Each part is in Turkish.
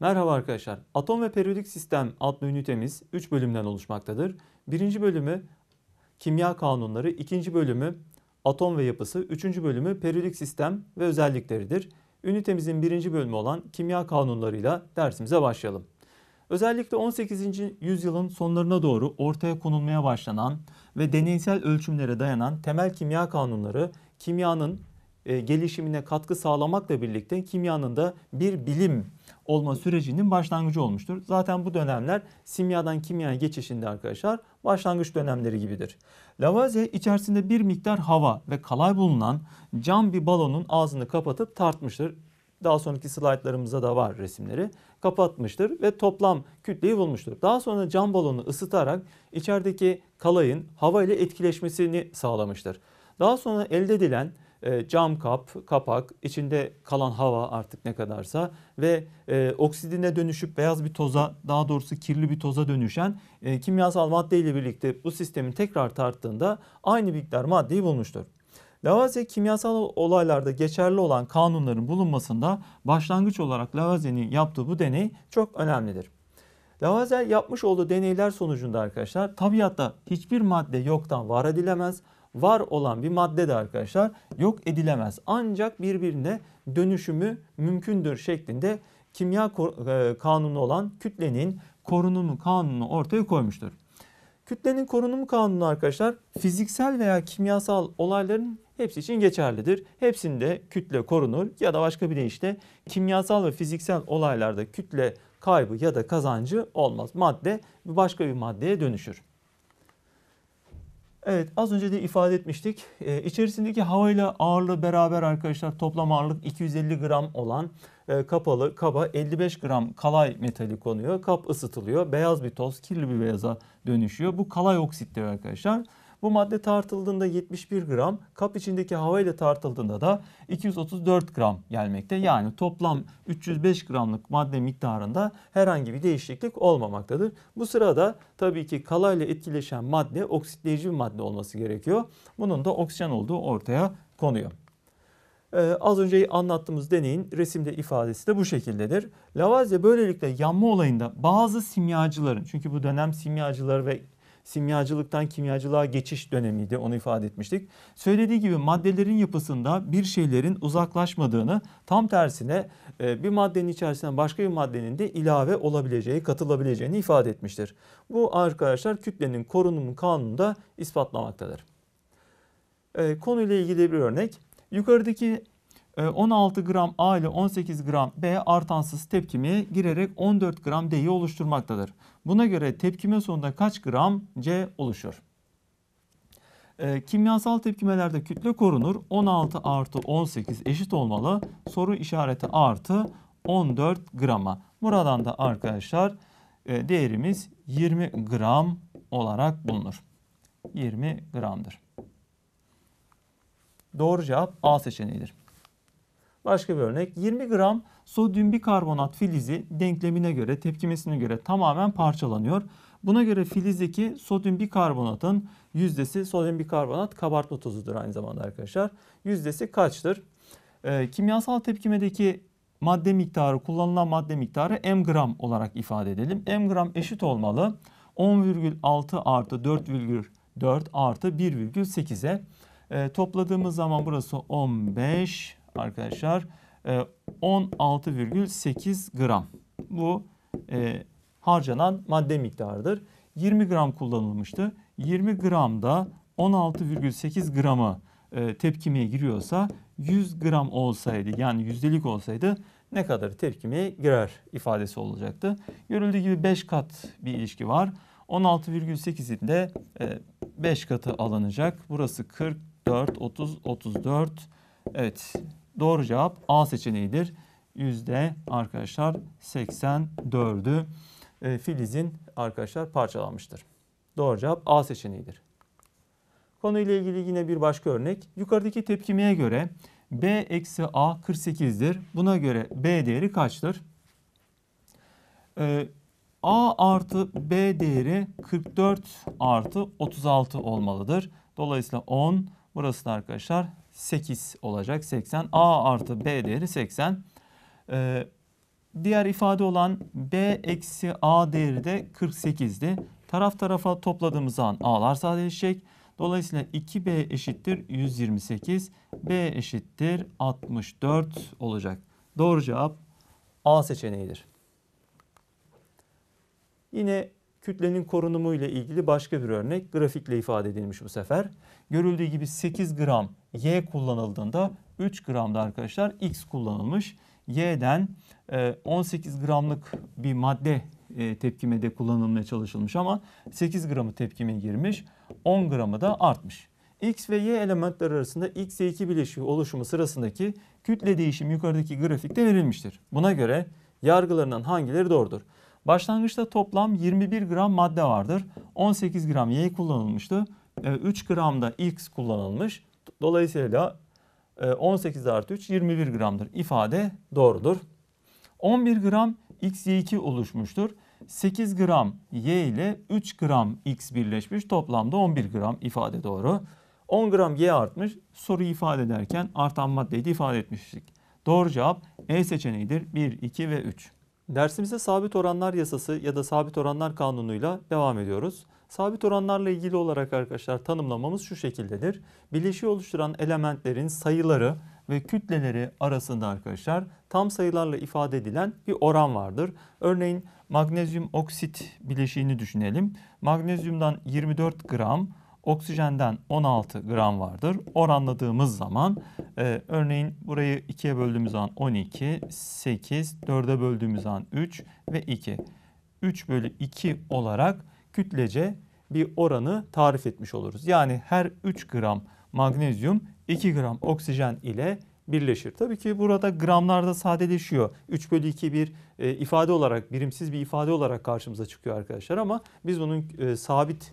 Merhaba arkadaşlar. Atom ve periyodik sistem adlı ünitemiz 3 bölümden oluşmaktadır. Birinci bölümü kimya kanunları, ikinci bölümü atom ve yapısı, üçüncü bölümü periyodik sistem ve özellikleridir. Ünitemizin birinci bölümü olan kimya kanunlarıyla dersimize başlayalım. Özellikle 18. yüzyılın sonlarına doğru ortaya konulmaya başlanan ve deneysel ölçümlere dayanan temel kimya kanunları kimyanın e, gelişimine katkı sağlamakla birlikte kimyanın da bir bilim olma sürecinin başlangıcı olmuştur. Zaten bu dönemler simyadan kimyaya geçişinde arkadaşlar başlangıç dönemleri gibidir. Lavoisier içerisinde bir miktar hava ve kalay bulunan cam bir balonun ağzını kapatıp tartmıştır. Daha sonraki slaytlarımızda da var resimleri. Kapatmıştır ve toplam kütleyi bulmuştur. Daha sonra cam balonu ısıtarak içerideki kalayın hava ile etkileşmesini sağlamıştır. Daha sonra elde edilen e, cam kap, kapak, içinde kalan hava artık ne kadarsa ve e, oksidine dönüşüp beyaz bir toza, daha doğrusu kirli bir toza dönüşen e, kimyasal madde ile birlikte bu sistemi tekrar tarttığında aynı miktar maddeyi bulmuştur. Lavoisier kimyasal olaylarda geçerli olan kanunların bulunmasında başlangıç olarak Lavoisier'in yaptığı bu deney çok önemlidir. Lavoisier yapmış olduğu deneyler sonucunda arkadaşlar tabiatta hiçbir madde yoktan var edilemez var olan bir madde de arkadaşlar yok edilemez. Ancak birbirine dönüşümü mümkündür şeklinde kimya e, kanunu olan kütlenin korunumu kanunu ortaya koymuştur. Kütlenin korunumu kanunu arkadaşlar fiziksel veya kimyasal olayların hepsi için geçerlidir. Hepsinde kütle korunur ya da başka bir deyişle kimyasal ve fiziksel olaylarda kütle kaybı ya da kazancı olmaz. Madde başka bir maddeye dönüşür. Evet az önce de ifade etmiştik. Ee, içerisindeki havayla ağırlığı beraber arkadaşlar toplam ağırlık 250 gram olan e, kapalı kaba 55 gram kalay metali konuyor. Kap ısıtılıyor. Beyaz bir toz kirli bir beyaza dönüşüyor. Bu kalay oksit diyor arkadaşlar. Bu madde tartıldığında 71 gram, kap içindeki hava ile tartıldığında da 234 gram gelmekte. Yani toplam 305 gramlık madde miktarında herhangi bir değişiklik olmamaktadır. Bu sırada tabii ki kalayla etkileşen madde oksitleyici bir madde olması gerekiyor. Bunun da oksijen olduğu ortaya konuyor. Ee, az önce anlattığımız deneyin resimde ifadesi de bu şekildedir. Lavoisier böylelikle yanma olayında bazı simyacıların çünkü bu dönem simyacılar ve simyacılıktan kimyacılığa geçiş dönemiydi onu ifade etmiştik. Söylediği gibi maddelerin yapısında bir şeylerin uzaklaşmadığını tam tersine e, bir maddenin içerisinde başka bir maddenin de ilave olabileceği, katılabileceğini ifade etmiştir. Bu arkadaşlar kütlenin korunumu kanununda ispatlamaktadır. E, konuyla ilgili bir örnek. Yukarıdaki 16 e, gram A ile 18 gram B artansız tepkimeye girerek 14 gram D'yi oluşturmaktadır. Buna göre tepkime sonunda kaç gram C oluşur? E, kimyasal tepkimelerde kütle korunur. 16 artı 18 eşit olmalı. Soru işareti artı 14 grama. Buradan da arkadaşlar e, değerimiz 20 gram olarak bulunur. 20 gramdır. Doğru cevap A seçeneğidir. Başka bir örnek 20 gram sodyum bikarbonat filizi denklemine göre tepkimesine göre tamamen parçalanıyor. Buna göre filizdeki sodyum bikarbonatın yüzdesi sodyum bikarbonat kabartma tozudur aynı zamanda arkadaşlar. Yüzdesi kaçtır? Ee, kimyasal tepkimedeki madde miktarı kullanılan madde miktarı m gram olarak ifade edelim. m gram eşit olmalı 10,6 artı 4,4 artı 1,8'e. E, topladığımız zaman burası 15 arkadaşlar 16,8 e, gram. Bu e, harcanan madde miktarıdır. 20 gram kullanılmıştı. 20 gramda 16,8 gramı e, tepkimeye giriyorsa 100 gram olsaydı yani yüzdelik olsaydı ne kadar tepkimeye girer ifadesi olacaktı. Görüldüğü gibi 5 kat bir ilişki var. 16,8'in de 5 katı alınacak. Burası 44, 30, 34. Evet Doğru cevap A seçeneğidir. Yüzde arkadaşlar 84'ü e, filizin arkadaşlar parçalanmıştır. Doğru cevap A seçeneğidir. Konuyla ilgili yine bir başka örnek. Yukarıdaki tepkimeye göre B eksi A 48'dir. Buna göre B değeri kaçtır? Ee, A artı B değeri 44 artı 36 olmalıdır. Dolayısıyla 10 burası da arkadaşlar 8 olacak 80. A artı B değeri 80. Ee, diğer ifade olan B eksi A değeri de 48'di. Taraf tarafa topladığımız zaman A'lar sadeleşecek. Dolayısıyla 2B eşittir 128. B eşittir 64 olacak. Doğru cevap A seçeneğidir. Yine kütlenin korunumu ile ilgili başka bir örnek grafikle ifade edilmiş bu sefer. Görüldüğü gibi 8 gram Y kullanıldığında 3 gramda arkadaşlar X kullanılmış. Y'den 18 e, gramlık bir madde e, tepkimede kullanılmaya çalışılmış ama 8 gramı tepkime girmiş, 10 gramı da artmış. X ve Y elementler arasında X ve 2 bileşiği oluşumu sırasındaki kütle değişimi yukarıdaki grafikte verilmiştir. Buna göre yargılarından hangileri doğrudur? Başlangıçta toplam 21 gram madde vardır. 18 gram Y kullanılmıştı. 3 e, gram da X kullanılmış. Dolayısıyla 18 e, artı 3 21 gramdır. İfade doğrudur. 11 gram XY2 oluşmuştur. 8 gram Y ile 3 gram X birleşmiş. Toplamda 11 gram ifade doğru. 10 gram Y artmış. Soruyu ifade ederken artan maddeyi de ifade etmiştik. Doğru cevap E seçeneğidir. 1, 2 ve 3. Dersimize sabit oranlar yasası ya da sabit oranlar kanunuyla devam ediyoruz. Sabit oranlarla ilgili olarak arkadaşlar tanımlamamız şu şekildedir. Bileşiği oluşturan elementlerin sayıları ve kütleleri arasında arkadaşlar tam sayılarla ifade edilen bir oran vardır. Örneğin magnezyum oksit bileşiğini düşünelim. Magnezyumdan 24 gram, oksijenden 16 gram vardır. Oranladığımız zaman e, örneğin burayı 2'ye böldüğümüz zaman 12, 8, 4'e böldüğümüz zaman 3 ve 2. 3 bölü 2 olarak kütlece bir oranı tarif etmiş oluruz. Yani her 3 gram magnezyum 2 gram oksijen ile birleşir. Tabii ki burada gramlarda sadeleşiyor. 3 bölü 2 bir e, ifade olarak, birimsiz bir ifade olarak karşımıza çıkıyor arkadaşlar ama biz bunun e, sabit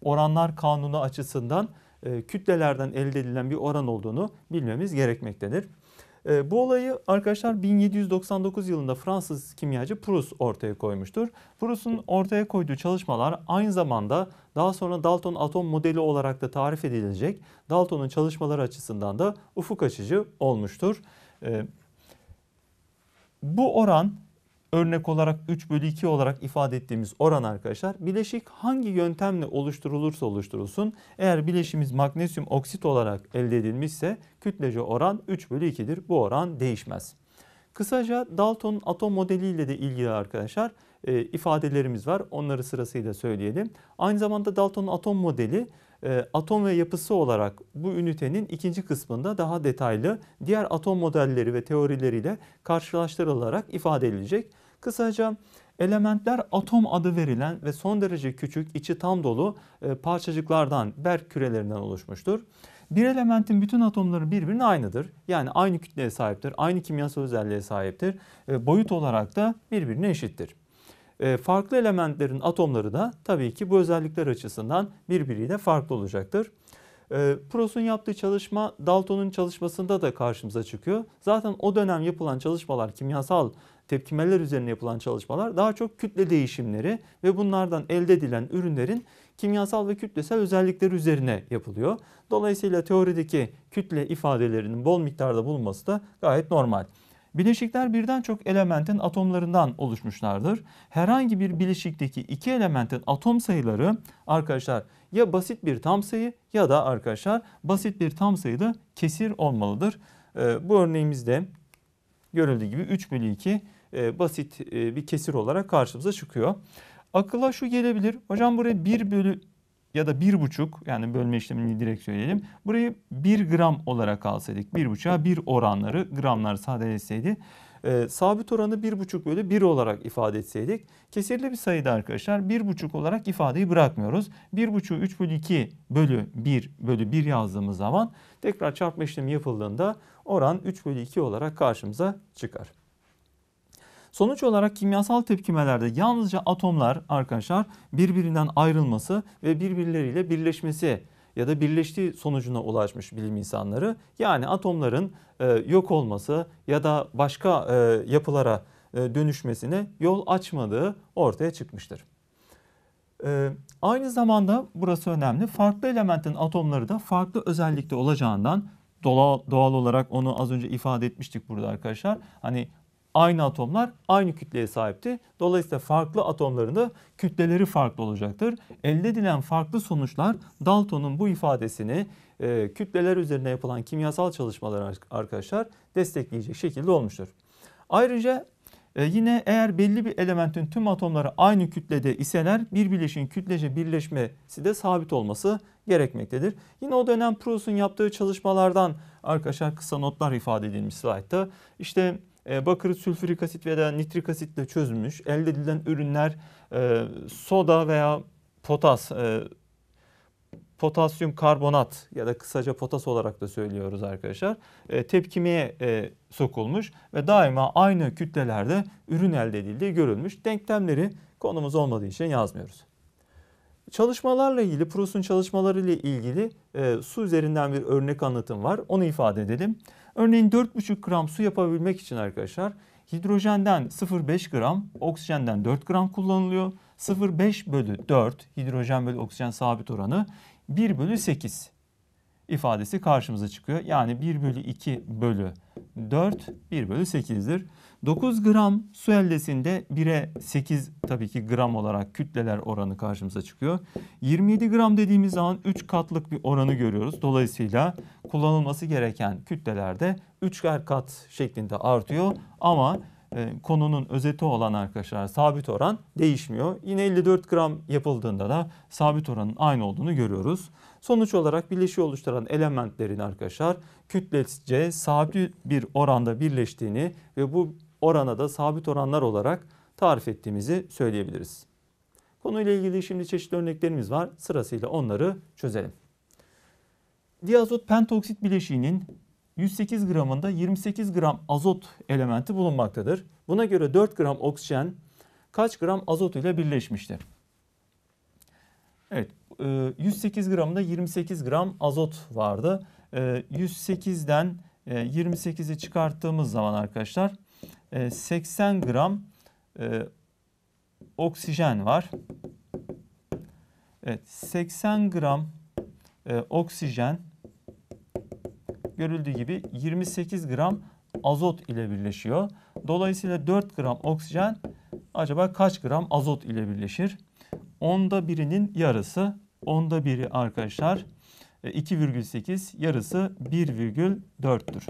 oranlar kanunu açısından e, kütlelerden elde edilen bir oran olduğunu bilmemiz gerekmektedir. E, bu olayı arkadaşlar 1799 yılında Fransız kimyacı Proust ortaya koymuştur. Proust'un ortaya koyduğu çalışmalar aynı zamanda daha sonra Dalton atom modeli olarak da tarif edilecek Dalton'un çalışmaları açısından da ufuk açıcı olmuştur. Bu oran örnek olarak 3 bölü 2 olarak ifade ettiğimiz oran arkadaşlar bileşik hangi yöntemle oluşturulursa oluşturulsun eğer bileşimiz magnezyum oksit olarak elde edilmişse kütlece oran 3 bölü 2'dir. Bu oran değişmez. Kısaca Dalton atom modeliyle de ilgili arkadaşlar e, ifadelerimiz var. Onları sırasıyla söyleyelim. Aynı zamanda Dalton atom modeli e, atom ve yapısı olarak bu ünitenin ikinci kısmında daha detaylı diğer atom modelleri ve teorileriyle karşılaştırılarak ifade edilecek. Kısaca elementler atom adı verilen ve son derece küçük, içi tam dolu e, parçacıklardan, berk kürelerinden oluşmuştur. Bir elementin bütün atomları birbirine aynıdır. Yani aynı kütleye sahiptir, aynı kimyasal özelliğe sahiptir. E, boyut olarak da birbirine eşittir. E, farklı elementlerin atomları da tabii ki bu özellikler açısından birbiriyle farklı olacaktır. Proust'un yaptığı çalışma Dalton'un çalışmasında da karşımıza çıkıyor. Zaten o dönem yapılan çalışmalar kimyasal tepkimeler üzerine yapılan çalışmalar daha çok kütle değişimleri ve bunlardan elde edilen ürünlerin kimyasal ve kütlesel özellikleri üzerine yapılıyor. Dolayısıyla teorideki kütle ifadelerinin bol miktarda bulunması da gayet normal. Bileşikler birden çok elementin atomlarından oluşmuşlardır. Herhangi bir bileşikteki iki elementin atom sayıları arkadaşlar ya basit bir tam sayı ya da arkadaşlar basit bir tam sayıda kesir olmalıdır. Ee, bu örneğimizde görüldüğü gibi 3 bölü 2 e, basit e, bir kesir olarak karşımıza çıkıyor. Akılla şu gelebilir. Hocam buraya 1 bölü ya da 1,5 yani bölme işlemini direkt söyleyelim. Burayı 1 gram olarak alsaydık 1,5'a 1 oranları gramlar sadeleşseydi. E, sabit oranı 1,5 bölü 1 olarak ifade etseydik kesirli bir sayıda arkadaşlar 1,5 olarak ifadeyi bırakmıyoruz. 1,5'u 3 bölü 2 bölü 1 bölü 1 yazdığımız zaman tekrar çarpma işlemi yapıldığında oran 3 bölü 2 olarak karşımıza çıkar. Sonuç olarak kimyasal tepkimelerde yalnızca atomlar arkadaşlar birbirinden ayrılması ve birbirleriyle birleşmesi ya da birleştiği sonucuna ulaşmış bilim insanları. Yani atomların e, yok olması ya da başka e, yapılara e, dönüşmesine yol açmadığı ortaya çıkmıştır. E, aynı zamanda burası önemli. Farklı elementin atomları da farklı özellikte olacağından doğal, doğal olarak onu az önce ifade etmiştik burada arkadaşlar. Hani aynı atomlar aynı kütleye sahipti. Dolayısıyla farklı atomların da kütleleri farklı olacaktır. Elde edilen farklı sonuçlar Dalton'un bu ifadesini e, kütleler üzerine yapılan kimyasal çalışmalar arkadaşlar destekleyecek şekilde olmuştur. Ayrıca e, yine eğer belli bir elementin tüm atomları aynı kütlede iseler bir bileşiğin kütlece birleşmesi de sabit olması gerekmektedir. Yine o dönem Proust'un yaptığı çalışmalardan arkadaşlar kısa notlar ifade edilmiş slaytta. İşte e, bakır sülfürik asit veya nitrik asitle çözülmüş elde edilen ürünler e, soda veya potas e, potasyum karbonat ya da kısaca potas olarak da söylüyoruz arkadaşlar. E, tepkimeye e, sokulmuş ve daima aynı kütlelerde ürün elde edildiği görülmüş. Denklemleri konumuz olmadığı için yazmıyoruz. Çalışmalarla ilgili, Proust'un çalışmaları ile ilgili e, su üzerinden bir örnek anlatım var. Onu ifade edelim. Örneğin 4,5 gram su yapabilmek için arkadaşlar hidrojenden 0,5 gram, oksijenden 4 gram kullanılıyor. 0,5 bölü 4 hidrojen bölü oksijen sabit oranı 1 bölü 8 ifadesi karşımıza çıkıyor. Yani 1 bölü 2 bölü 4 1 bölü 8'dir. 9 gram su eldesinde 1'e 8 tabii ki gram olarak kütleler oranı karşımıza çıkıyor. 27 gram dediğimiz zaman 3 katlık bir oranı görüyoruz. Dolayısıyla kullanılması gereken kütlelerde 3 kat şeklinde artıyor ama e, konunun özeti olan arkadaşlar sabit oran değişmiyor. Yine 54 gram yapıldığında da sabit oranın aynı olduğunu görüyoruz. Sonuç olarak bileşiği oluşturan elementlerin arkadaşlar kütlece sabit bir oranda birleştiğini ve bu orana da sabit oranlar olarak tarif ettiğimizi söyleyebiliriz. Konuyla ilgili şimdi çeşitli örneklerimiz var. Sırasıyla onları çözelim. Diazot pentoksit bileşiğinin 108 gramında 28 gram azot elementi bulunmaktadır. Buna göre 4 gram oksijen kaç gram azot ile birleşmiştir? Evet 108 e, gramında 28 gram azot vardı. 108'den e, 28'i e, çıkarttığımız zaman arkadaşlar 80 gram oksijen var. Evet 80 gram oksijen görüldüğü gibi 28 gram azot ile birleşiyor. Dolayısıyla 4 gram oksijen acaba kaç gram azot ile birleşir? Onda birinin yarısı, onda biri arkadaşlar 2,8 e, yarısı 1,4'tür.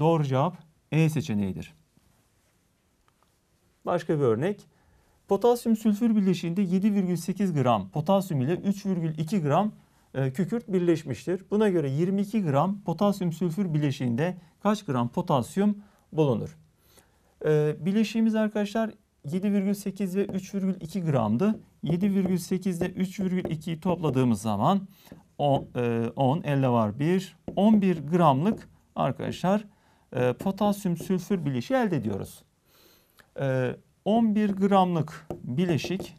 Doğru cevap E seçeneğidir. Başka bir örnek. Potasyum sülfür bileşiğinde 7,8 gram potasyum ile 3,2 gram e, kükürt birleşmiştir. Buna göre 22 gram potasyum sülfür bileşiğinde kaç gram potasyum bulunur? E, bileşiğimiz arkadaşlar 7,8 ve 3,2 gramdı. 7,8 ile 3,2'yi topladığımız zaman 10, 10 elde var 1, 11 gramlık arkadaşlar e, potasyum sülfür bileşiği elde ediyoruz. 11 gramlık bileşik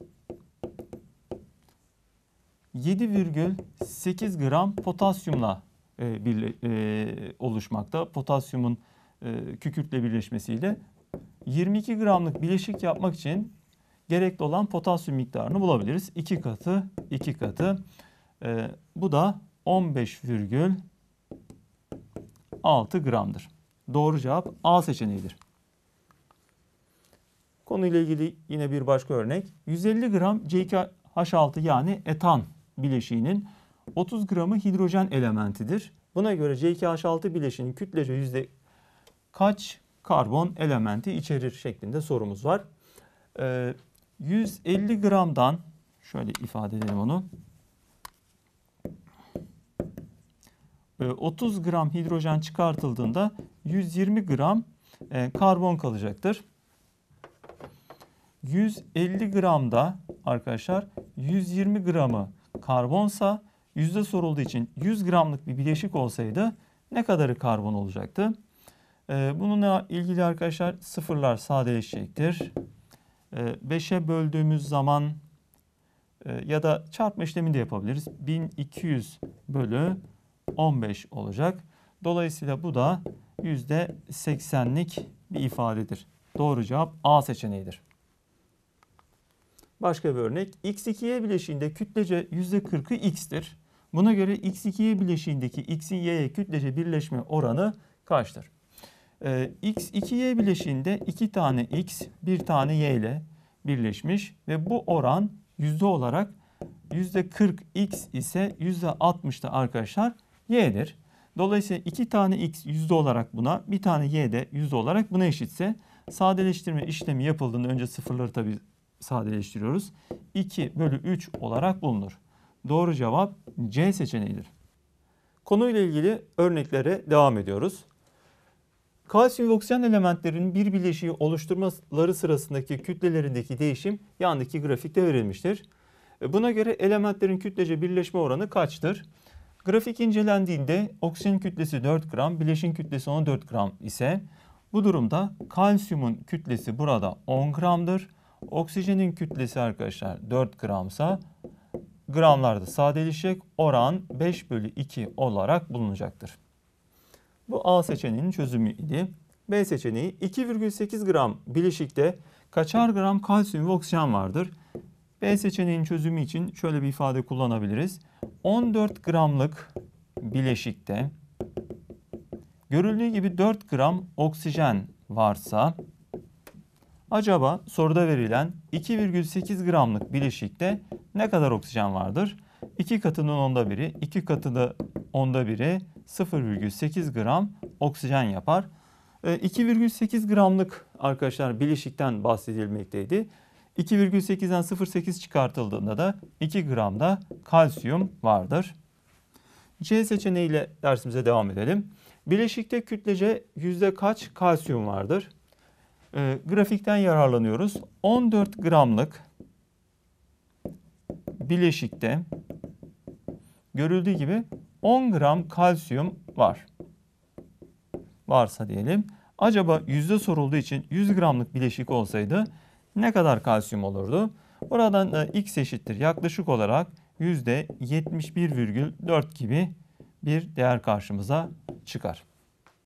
7,8 gram potasyumla e, birle, e, oluşmakta. Potasyumun e, kükürtle birleşmesiyle 22 gramlık bileşik yapmak için gerekli olan potasyum miktarını bulabiliriz. 2 katı, 2 katı. E, bu da 15,6 gramdır. Doğru cevap A seçeneğidir. Konuyla ilgili yine bir başka örnek. 150 gram C2H6 yani etan bileşiğinin 30 gramı hidrojen elementidir. Buna göre C2H6 bileşiğinin kütlece yüzde kaç karbon elementi içerir şeklinde sorumuz var. Ee, 150 gramdan şöyle ifade edelim onu. 30 ee, gram hidrojen çıkartıldığında 120 gram e, karbon kalacaktır. 150 gramda arkadaşlar 120 gramı karbonsa yüzde sorulduğu için 100 gramlık bir bileşik olsaydı ne kadarı karbon olacaktı? Ee, bununla ilgili arkadaşlar sıfırlar sadeleşecektir. 5'e ee, böldüğümüz zaman e, ya da çarpma işlemi de yapabiliriz. 1200 bölü 15 olacak. Dolayısıyla bu da %80'lik bir ifadedir. Doğru cevap A seçeneğidir. Başka bir örnek. X2Y bileşiğinde kütlece %40'ı X'tir. Buna göre X2Y bileşiğindeki X'in Y'ye kütlece birleşme oranı kaçtır? Ee, x 2y bileşiğinde 2 tane x, 1 tane y ile birleşmiş ve bu oran yüzde olarak yüzde 40 x ise yüzde 60 da arkadaşlar y'dir. Dolayısıyla 2 tane x yüzde olarak buna, bir tane y de yüzde olarak buna eşitse sadeleştirme işlemi yapıldığında önce sıfırları tabii sadeleştiriyoruz. 2 bölü 3 olarak bulunur. Doğru cevap C seçeneğidir. Konuyla ilgili örneklere devam ediyoruz. Kalsiyum ve oksijen elementlerinin bir bileşiği oluşturmaları sırasındaki kütlelerindeki değişim yandaki grafikte verilmiştir. Buna göre elementlerin kütlece birleşme oranı kaçtır? Grafik incelendiğinde oksijen kütlesi 4 gram, bileşin kütlesi 14 gram ise bu durumda kalsiyumun kütlesi burada 10 gramdır. Oksijenin kütlesi arkadaşlar 4 gramsa gramlarda sadeleşecek oran 5 bölü 2 olarak bulunacaktır. Bu A seçeneğinin çözümü idi. B seçeneği 2,8 gram bileşikte kaçar gram kalsiyum ve oksijen vardır? B seçeneğinin çözümü için şöyle bir ifade kullanabiliriz. 14 gramlık bileşikte görüldüğü gibi 4 gram oksijen varsa acaba soruda verilen 2,8 gramlık bileşikte ne kadar oksijen vardır? 2 katının onda biri, 2 katı da onda biri 0,8 gram oksijen yapar. E, 2,8 gramlık arkadaşlar bileşikten bahsedilmekteydi. 2,8'den 0,8 çıkartıldığında da 2 gramda kalsiyum vardır. C seçeneğiyle dersimize devam edelim. Bileşikte kütlece yüzde kaç kalsiyum vardır? E, grafikten yararlanıyoruz. 14 gramlık bileşikte görüldüğü gibi 10 gram kalsiyum var. Varsa diyelim. Acaba yüzde sorulduğu için 100 gramlık bileşik olsaydı ne kadar kalsiyum olurdu? Buradan da x eşittir yaklaşık olarak yüzde 71,4 gibi bir değer karşımıza çıkar.